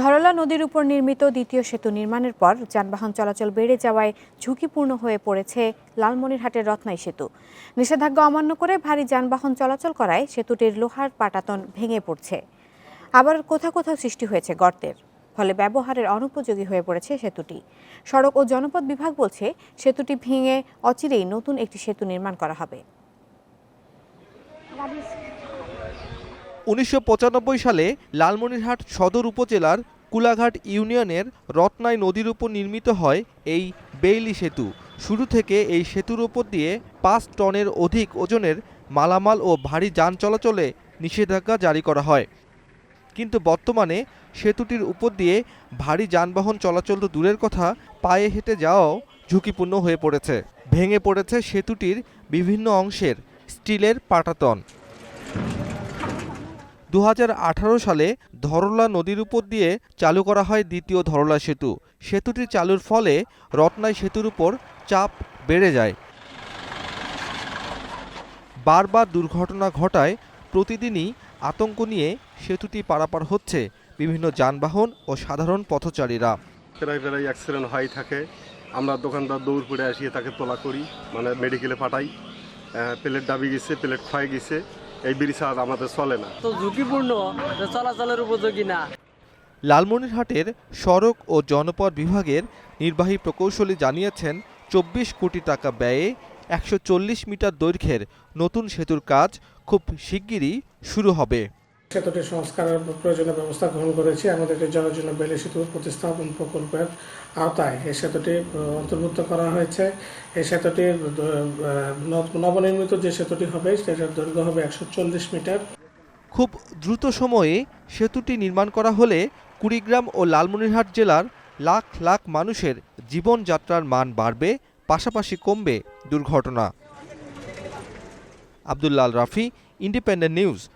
ধরলা নদীর উপর নির্মিত দ্বিতীয় সেতু নির্মাণের পর যানবাহন চলাচল বেড়ে যাওয়ায় ঝুঁকিপূর্ণ হয়ে পড়েছে লালমনিরহাটের রত্নাই সেতু। নিষেধাজ্ঞা অমান্য করে ভারী যানবাহন চলাচল করায় সেতুটির লোহার পাটাতন ভেঙে পড়ছে। আবার কোথাও কোথাও সৃষ্টি হয়েছে গর্তের, ফলে ব্যবহারের অনুপযোগী হয়ে পড়েছে সেতুটি। সড়ক ও জনপথ বিভাগ বলছে, সেতুটি ভেঙে অচিরেই নতুন একটি সেতু নির্মাণ করা হবে। উনিশশো পঁচানব্বই সালে লালমনিরহাট সদর উপজেলার কুলাঘাট ইউনিয়নের রত্নাই নদীর উপর নির্মিত হয় এই বেইলি সেতু। শুরু থেকে এই সেতুর উপর দিয়ে পাঁচ টনের অধিক ওজনের মালামাল ও ভারী যান চলাচলে নিষেধাজ্ঞা জারি করা হয়। কিন্তু বর্তমানে সেতুটির উপর দিয়ে ভারী যানবাহন চলাচল তো দূরের কথা, পায়ে হেঁটে যাওয়াও ঝুঁকিপূর্ণ হয়ে পড়েছে। ভেঙে পড়েছে সেতুটির বিভিন্ন অংশের স্টিলের পাটাতন। দু হাজার আঠারো সালে ধরলা নদীর উপর দিয়ে চালু করা হয় দ্বিতীয় ধরলা সেতু। সেতুটি চালুর ফলে রত্নাই সেতুর উপর চাপ বেড়ে যায়। বারবার দুর্ঘটনা ঘটায়, প্রতিদিনই আতঙ্ক নিয়ে সেতুটি পারাপার হচ্ছে বিভিন্ন যানবাহন ও সাধারণ পথচারীরা। প্রায় প্রায় অ্যাক্সিডেন্ট হয় থাকে। আমরা দোকানদার দৌড় পড়ে আসিয়ে তাকে তোলা করি মানে মেডিকেলে পাঠাই। প্লেট দাবি গেছে প্লেট ক্ষয় গেছে। এই ব্রিজ আমাদের চলে না। তো ঝুঁকিপূর্ণ চলাচলের উপযোগী না। লালমনিরহাটের সড়ক ও জনপথ বিভাগের নির্বাহী প্রকৌশলী জানিয়েছেন চব্বিশ কোটি টাকা ব্যয়ে একশো চল্লিশ মিটার দৈর্ঘ্যের নতুন সেতুর কাজ খুব শিগগিরই শুরু হবে। সেতুটি সংস্কারের প্রয়োজনীয় ব্যবস্থা গ্রহণ করেছি, আমাদের একটি জনজন্য বেলে সেতু প্রতিস্থাপন প্রকল্পের আওতায়। এই সেতুটি অন্তর্ভুক্ত করা হয়েছে। এই নব- নবনির্মিত যে সেতুটি হবে, সেটার দৈর্ঘ্য হবে একশো চল্লিশ মিটার। খুব দ্রুত সময়ে সেতুটি নির্মাণ করা হলে কুড়িগ্রাম ও লালমনিরহাট জেলার লাখ লাখ মানুষের জীবনযাত্রার মান বাড়বে, পাশাপাশি কমবে দুর্ঘটনা। আবদুল্লাল রাফি, ইন্ডিপেন্ডেন্ট নিউজ